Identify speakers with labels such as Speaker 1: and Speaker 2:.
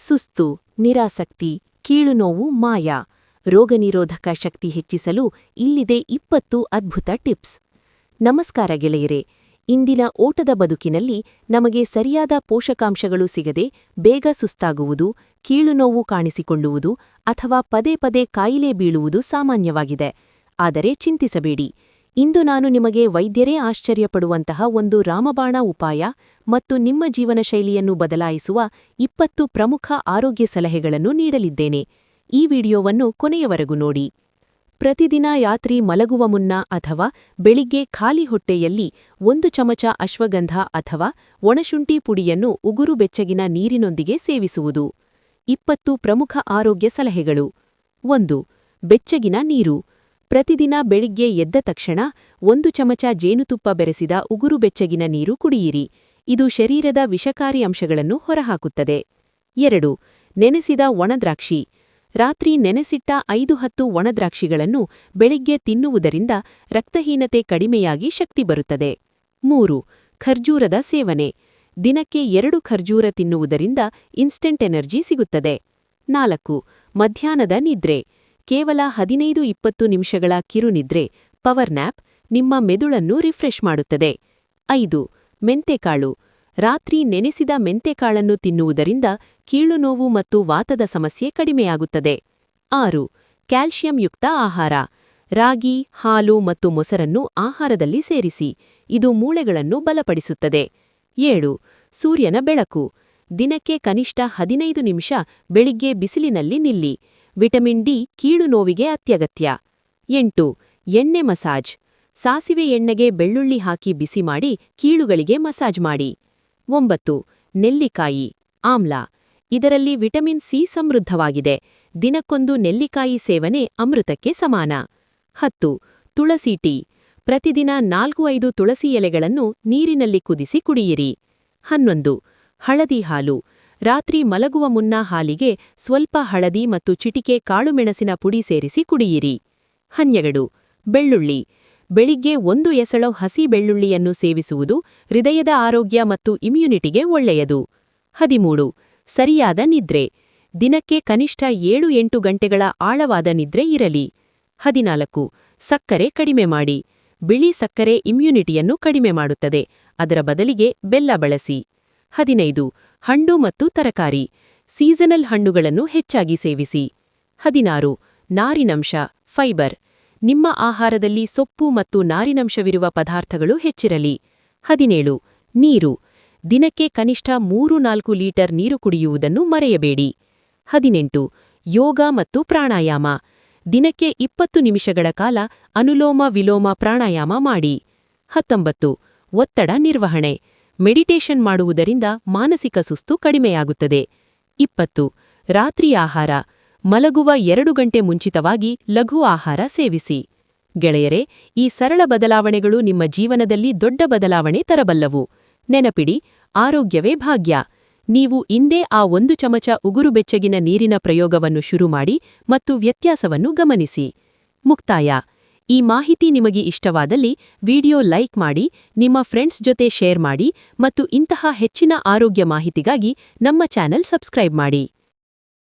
Speaker 1: ಸುಸ್ತು, ನಿರಾಸಕ್ತಿ, ಕೀಳುನೋವು, ಮಾಯ, ರೋಗನಿರೋಧಕ ಶಕ್ತಿ ಹೆಚ್ಚಿಸಲು ಇಲ್ಲಿದೆ ಇಪ್ಪತ್ತು ಅದ್ಭುತ ಟಿಪ್ಸ್. ನಮಸ್ಕಾರ ಗೆಳೆಯರೆ, ಇಂದಿನ ಓಟದ ಬದುಕಿನಲ್ಲಿ ನಮಗೆ ಸರಿಯಾದ ಪೋಷಕಾಂಶಗಳು ಸಿಗದೆ ಬೇಗ ಸುಸ್ತಾಗುವುದು, ಕೀಳುನೋವು ಕಾಣಿಸಿಕೊಳ್ಳುವುದು ಅಥವಾ ಪದೇ ಪದೇ ಕಾಯಿಲೆ ಬೀಳುವುದು ಸಾಮಾನ್ಯವಾಗಿದೆ. ಆದರೆ ಚಿಂತಿಸಬೇಡಿ ಇಂದು ನಾನು ನಿಮಗೆ ವೈದ್ಯರೇ ಆಶ್ಚರ್ಯಪಡುವಂತಹ ಒಂದು ರಾಮಬಾಣ ಉಪಾಯ ಮತ್ತು ನಿಮ್ಮ ಜೀವನ ಶೈಲಿಯನ್ನು ಬದಲಾಯಿಸುವ ಇಪ್ಪತ್ತು ಪ್ರಮುಖ ಆರೋಗ್ಯ ಸಲಹೆಗಳನ್ನು ನೀಡಲಿದ್ದೇನೆ. ಈ ವಿಡಿಯೋವನ್ನು ಕೊನೆಯವರೆಗೂ ನೋಡಿ. ಪ್ರತಿದಿನ ಯಾತ್ರಿ ಮಲಗುವ ಮುನ್ನ ಅಥವಾ ಬೆಳಿಗ್ಗೆ ಖಾಲಿ ಹೊಟ್ಟೆಯಲ್ಲಿ ಒಂದು ಚಮಚ ಅಶ್ವಗಂಧ ಅಥವಾ ಒಣಶುಂಠಿ ಪುಡಿಯನ್ನು ಉಗುರು ಬೆಚ್ಚಗಿನ ನೀರಿನೊಂದಿಗೆ ಸೇವಿಸುವುದು. ಇಪ್ಪತ್ತು ಪ್ರಮುಖ ಆರೋಗ್ಯ ಸಲಹೆಗಳು. ಒಂದು, ಬೆಚ್ಚಗಿನ ನೀರು. ಪ್ರತಿದಿನ ಬೆಳಿಗ್ಗೆ ಎದ್ದ ತಕ್ಷಣ ಒಂದು ಚಮಚ ಜೇನುತುಪ್ಪ ಬೆರೆಸಿದ ಉಗುರು ಬೆಚ್ಚಗಿನ ನೀರು ಕುಡಿಯಿರಿ. ಇದು ಶರೀರದ ವಿಷಕಾರಿ ಅಂಶಗಳನ್ನು ಹೊರಹಾಕುತ್ತದೆ. ಎರಡು, ನೆನೆಸಿದ ಒಣದ್ರಾಕ್ಷಿ. ರಾತ್ರಿ ನೆನೆಸಿಟ್ಟ ಐದು ಹತ್ತು ಒಣದ್ರಾಕ್ಷಿಗಳನ್ನು ಬೆಳಿಗ್ಗೆ ತಿನ್ನುವುದರಿಂದ ರಕ್ತಹೀನತೆ ಕಡಿಮೆಯಾಗಿ ಶಕ್ತಿ ಬರುತ್ತದೆ. ಮೂರು, ಖರ್ಜೂರದ ಸೇವನೆ. ದಿನಕ್ಕೆ ಎರಡು ಖರ್ಜೂರ ತಿನ್ನುವುದರಿಂದ ಇನ್ಸ್ಟೆಂಟ್ ಎನರ್ಜಿ ಸಿಗುತ್ತದೆ. ನಾಲ್ಕು, ಮಧ್ಯಾಹ್ನದ ನಿದ್ರೆ. ಕೇವಲ ಹದಿನೈದು ಇಪ್ಪತ್ತು ನಿಮಿಷಗಳ ಕಿರುನಿದ್ರೆ ಪವರ್ ನ್ಯಾಪ್ ನಿಮ್ಮ ಮೆದುಳನ್ನು ರಿಫ್ರೆಶ್ ಮಾಡುತ್ತದೆ. ಐದು, ಮೆಂತೆಕಾಳು. ರಾತ್ರಿ ನೆನೆಸಿದ ಮೆಂತೆಕಾಳನ್ನು ತಿನ್ನುವುದರಿಂದ ಕೀಳುನೋವು ಮತ್ತು ವಾತದ ಸಮಸ್ಯೆ ಕಡಿಮೆಯಾಗುತ್ತದೆ. ಆರು ಕ್ಯಾಲ್ಷಿಯಂಯುಕ್ತ ಆಹಾರ. ರಾಗಿ, ಹಾಲು ಮತ್ತು ಮೊಸರನ್ನು ಆಹಾರದಲ್ಲಿ ಸೇರಿಸಿ, ಇದು ಮೂಳೆಗಳನ್ನು ಬಲಪಡಿಸುತ್ತದೆ. ಏಳು, ಸೂರ್ಯನ ಬೆಳಕು. ದಿನಕ್ಕೆ ಕನಿಷ್ಠ ಹದಿನೈದು ನಿಮಿಷ ಬೆಳಿಗ್ಗೆ ಬಿಸಿಲಿನಲ್ಲಿ ನಿಲ್ಲಿ. ವಿಟಮಿನ್ ಡಿ ಕೀಳು ನೋವಿಗೆ ಅತ್ಯಗತ್ಯ. ಎಂಟು, ಎಣ್ಣೆ ಮಸಾಜ್. ಸಾಸಿವೆ ಎಣ್ಣೆಗೆ ಬೆಳ್ಳುಳ್ಳಿ ಹಾಕಿ ಬಿಸಿ ಮಾಡಿ ಕೀಳುಗಳಿಗೆ ಮಸಾಜ್ ಮಾಡಿ. ಒಂಬತ್ತು, ನೆಲ್ಲಿಕಾಯಿ, ಆಮ್ಲ. ಇದರಲ್ಲಿ ವಿಟಮಿನ್ ಸಿ ಸಮೃದ್ಧವಾಗಿದೆ. ದಿನಕ್ಕೊಂದು ನೆಲ್ಲಿಕಾಯಿ ಸೇವನೆ ಅಮೃತಕ್ಕೆ ಸಮಾನ. ಹತ್ತು, ತುಳಸಿ ಟೀ. ಪ್ರತಿದಿನ ನಾಲ್ಕು ಐದು ತುಳಸಿ ಎಲೆಗಳನ್ನು ನೀರಿನಲ್ಲಿ ಕುದಿಸಿ ಕುಡಿಯಿರಿ. ಹನ್ನೊಂದು, ಹಳದಿ ಹಾಲು. ರಾತ್ರಿ ಮಲಗುವ ಮುನ್ನ ಹಾಲಿಗೆ ಸ್ವಲ್ಪ ಹಳದಿ ಮತ್ತು ಚಿಟಿಕೆ ಕಾಳುಮೆಣಸಿನ ಪುಡಿ ಸೇರಿಸಿ ಕುಡಿಯಿರಿ. ಹನ್ಯಗಳು ಬೆಳ್ಳುಳ್ಳಿ. ಬೆಳಿಗ್ಗೆ ಒಂದು ಎಸಳು ಹಸಿ ಬೆಳ್ಳುಳ್ಳಿಯನ್ನು ಸೇವಿಸುವುದು ಹೃದಯದ ಆರೋಗ್ಯ ಮತ್ತು ಇಮ್ಯುನಿಟಿಗೆ ಒಳ್ಳೆಯದು. ಹದಿಮೂರು. ಸರಿಯಾದ ನಿದ್ರೆ. ದಿನಕ್ಕೆ ಕನಿಷ್ಠ ಏಳು ಎಂಟು ಗಂಟೆಗಳ ಆಳವಾದ ನಿದ್ರೆ ಇರಲಿ. ಹದಿನಾಲ್ಕು. ಸಕ್ಕರೆ ಕಡಿಮೆ ಮಾಡಿ. ಬಿಳಿ ಸಕ್ಕರೆ ಇಮ್ಯುನಿಟಿಯನ್ನು ಕಡಿಮೆ ಮಾಡುತ್ತದೆ. ಅದರ ಬದಲಿಗೆ ಬೆಲ್ಲ ಬಳಸಿ. ಹದಿನೈದು. ಹಣ್ಣು ಮತ್ತು ತರಕಾರಿ ಸೀಸನಲ್ ಹಣ್ಣುಗಳನ್ನು ಹೆಚ್ಚಾಗಿ ಸೇವಿಸಿ. ಹದಿನಾರು, ನಾರಿನಂಶ ಫೈಬರ್ ನಿಮ್ಮ ಆಹಾರದಲ್ಲಿ ಸೊಪ್ಪು ಮತ್ತು ನಾರಿನಂಶವಿರುವ ಪದಾರ್ಥಗಳು ಹೆಚ್ಚಿರಲಿ. ಹದಿನೇಳು, ನೀರು. ದಿನಕ್ಕೆ ಕನಿಷ್ಠ ಮೂರು ನಾಲ್ಕು ಲೀಟರ್ ನೀರು ಕುಡಿಯುವುದನ್ನು ಮರೆಯಬೇಡಿ. ಹದಿನೆಂಟು, ಯೋಗ ಮತ್ತು ಪ್ರಾಣಾಯಾಮ. ದಿನಕ್ಕೆ ಇಪ್ಪತ್ತು ನಿಮಿಷಗಳ ಕಾಲ ಅನುಲೋಮ ವಿಲೋಮ ಪ್ರಾಣಾಯಾಮ ಮಾಡಿ. ಹತ್ತೊಂಬತ್ತು, ಒತ್ತಡ ನಿರ್ವಹಣೆ. ಮೆಡಿಟೇಷನ್ ಮಾಡುವುದರಿಂದ ಮಾನಸಿಕ ಸುಸ್ತು ಕಡಿಮೆಯಾಗುತ್ತದೆ. ಇಪ್ಪತ್ತು. ರಾತ್ರಿ ಆಹಾರ. ಮಲಗುವ ಎರಡು ಗಂಟೆ ಮುಂಚಿತವಾಗಿ ಲಘು ಆಹಾರ ಸೇವಿಸಿ. ಗೆಳೆಯರೆ, ಈ ಸರಳ ಬದಲಾವಣೆಗಳು ನಿಮ್ಮ ಜೀವನದಲ್ಲಿ ದೊಡ್ಡ ಬದಲಾವಣೆ ತರಬಲ್ಲವು. ನೆನಪಿಡಿ, ಆರೋಗ್ಯವೇ ಭಾಗ್ಯ. ನೀವು ಇಂದೇ ಆ ಒಂದು ಚಮಚ ಉಗುರು ಬೆಚ್ಚಗಿನ ನೀರಿನ ಪ್ರಯೋಗವನ್ನು ಶುರುಮಾಡಿ ಮತ್ತು ವ್ಯತ್ಯಾಸವನ್ನು ಗಮನಿಸಿ. ಮುಕ್ತಾಯ. ಈ ಮಾಹಿತಿ ನಿಮಗೆ ಇಷ್ಟವಾದಲ್ಲಿ ವಿಡಿಯೋ ಲೈಕ್ ಮಾಡಿ, ನಿಮ್ಮ ಫ್ರೆಂಡ್ಸ್ ಜೊತೆ ಶೇರ್ ಮಾಡಿ ಮತ್ತು ಇಂತಹ ಹೆಚ್ಚಿನ ಆರೋಗ್ಯ ಮಾಹಿತಿಗಾಗಿ ನಮ್ಮ ಚಾನೆಲ್ ಸಬ್ಸ್ಕ್ರೈಬ್ ಮಾಡಿ.